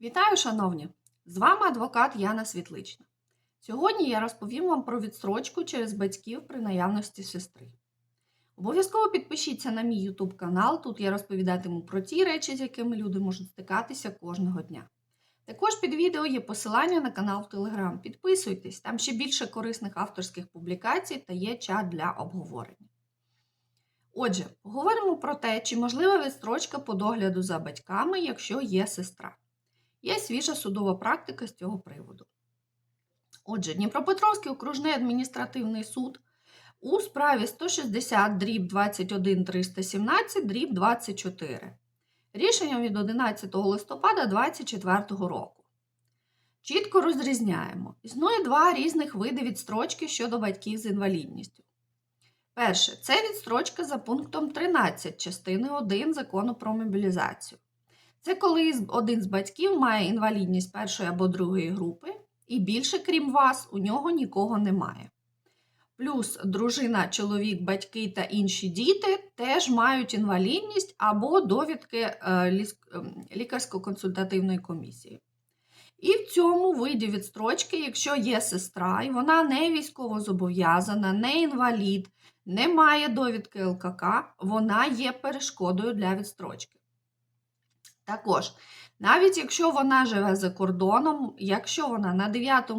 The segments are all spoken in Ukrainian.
Вітаю, шановні! З вами адвокат Яна Світлична. Сьогодні я розповім вам про відстрочку через батьків при наявності сестри. Обов'язково підпишіться на мій YouTube канал, тут я розповідатиму про ті речі, з якими люди можуть стикатися кожного дня. Також під відео є посилання на канал в Telegram. Підписуйтесь, там ще більше корисних авторських публікацій та є чат для обговорення. Отже, поговоримо про те, чи можлива відстрочка по догляду за батьками, якщо є сестра. Є свіжа судова практика з цього приводу. Отже, Дніпропетровський окружний адміністративний суд у справі 160 дріб 21 317 дріб 24. Рішенням від 11 листопада 2024 року. Чітко розрізняємо. Існує два різних види відстрочки щодо батьків з інвалідністю. Перше, це відстрочка за пунктом 13 частини 1 закону про мобілізацію. Це коли один з батьків має інвалідність першої або другої групи, і більше, крім вас, у нього нікого немає. Плюс дружина, чоловік, батьки та інші діти теж мають інвалідність або довідки лікарсько-консультативної комісії. І в цьому виді відстрочки, якщо є сестра, і вона не військовозобов'язана, не інвалід, не має довідки ЛКК, вона є перешкодою для відстрочки. Також, навіть якщо вона живе за кордоном, якщо вона на 9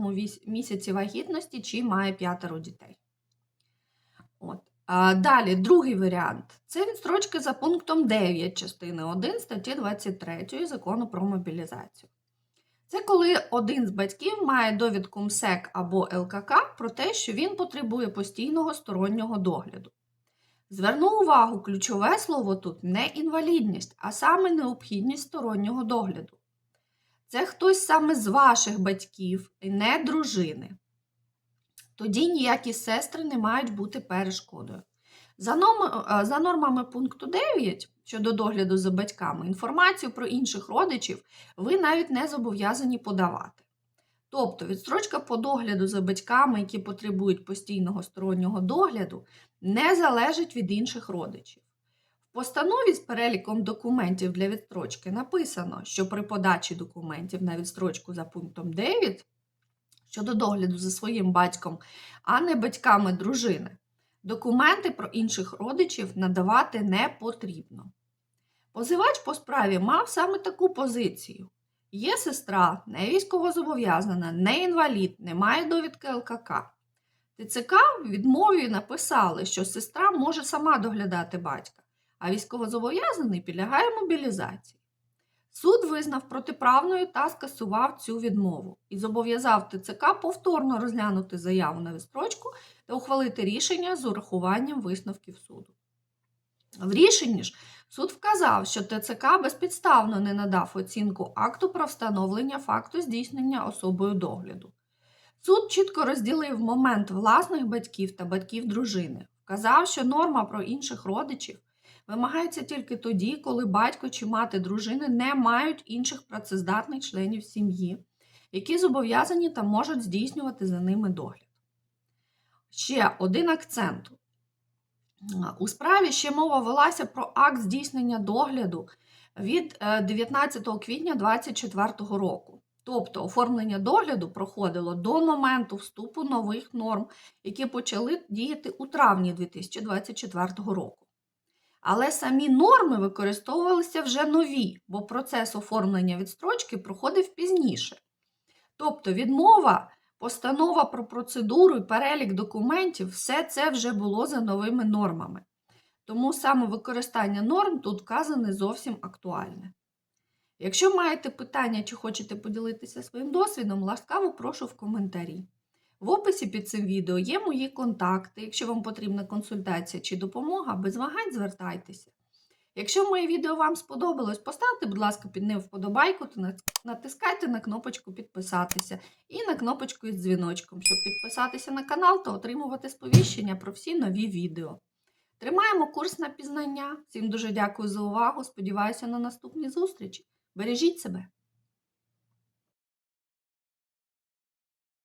місяці вагітності чи має п'ятеро дітей. От. Далі, другий варіант це відстрочка за пунктом 9 частини 1 статті 23 закону про мобілізацію. Це коли один з батьків має довідку МСЕК або ЛКК про те, що він потребує постійного стороннього догляду. Зверну увагу, ключове слово тут не інвалідність, а саме необхідність стороннього догляду. Це хтось саме з ваших батьків, не дружини. Тоді ніякі сестри не мають бути перешкодою. За, за нормами пункту 9 щодо догляду за батьками, інформацію про інших родичів ви навіть не зобов'язані подавати. Тобто відстрочка по догляду за батьками, які потребують постійного стороннього догляду, не залежить від інших родичів. В постанові з переліком документів для відстрочки написано, що при подачі документів на відстрочку за пунктом 9 щодо догляду за своїм батьком, а не батьками дружини, документи про інших родичів надавати не потрібно. Позивач по справі мав саме таку позицію. Є сестра, не військовозобов'язана, не інвалід, не має довідки ЛКК. ТЦК в відмові написали, що сестра може сама доглядати батька, а військовозобов'язаний підлягає мобілізації. Суд визнав протиправною та скасував цю відмову і зобов'язав ТЦК повторно розглянути заяву на відстрочку та ухвалити рішення з урахуванням висновків суду. В рішенні ж суд вказав, що ТЦК безпідставно не надав оцінку акту про встановлення факту здійснення особою догляду. Суд чітко розділив момент власних батьків та батьків дружини, вказав, що норма про інших родичів вимагається тільки тоді, коли батько чи мати дружини не мають інших працездатних членів сім'ї, які зобов'язані та можуть здійснювати за ними догляд. Ще один акцент. У справі ще мова велася про акт здійснення догляду від 19 квітня 2024 року. Тобто оформлення догляду проходило до моменту вступу нових норм, які почали діяти у травні 2024 року. Але самі норми використовувалися вже нові, бо процес оформлення відстрочки проходив пізніше. Тобто відмова, постанова про процедуру і перелік документів все це вже було за новими нормами. Тому саме використання норм тут вказане зовсім актуальне. Якщо маєте питання чи хочете поділитися своїм досвідом, ласкаво прошу в коментарі. В описі під цим відео є мої контакти. Якщо вам потрібна консультація чи допомога, без вагань звертайтеся. Якщо моє відео вам сподобалось, поставте, будь ласка, під ним вподобайку та натискайте на кнопочку підписатися і на кнопочку із дзвіночком, щоб підписатися на канал та отримувати сповіщення про всі нові відео. Тримаємо курс на пізнання. Всім дуже дякую за увагу. Сподіваюся на наступні зустрічі. Бережіть себе!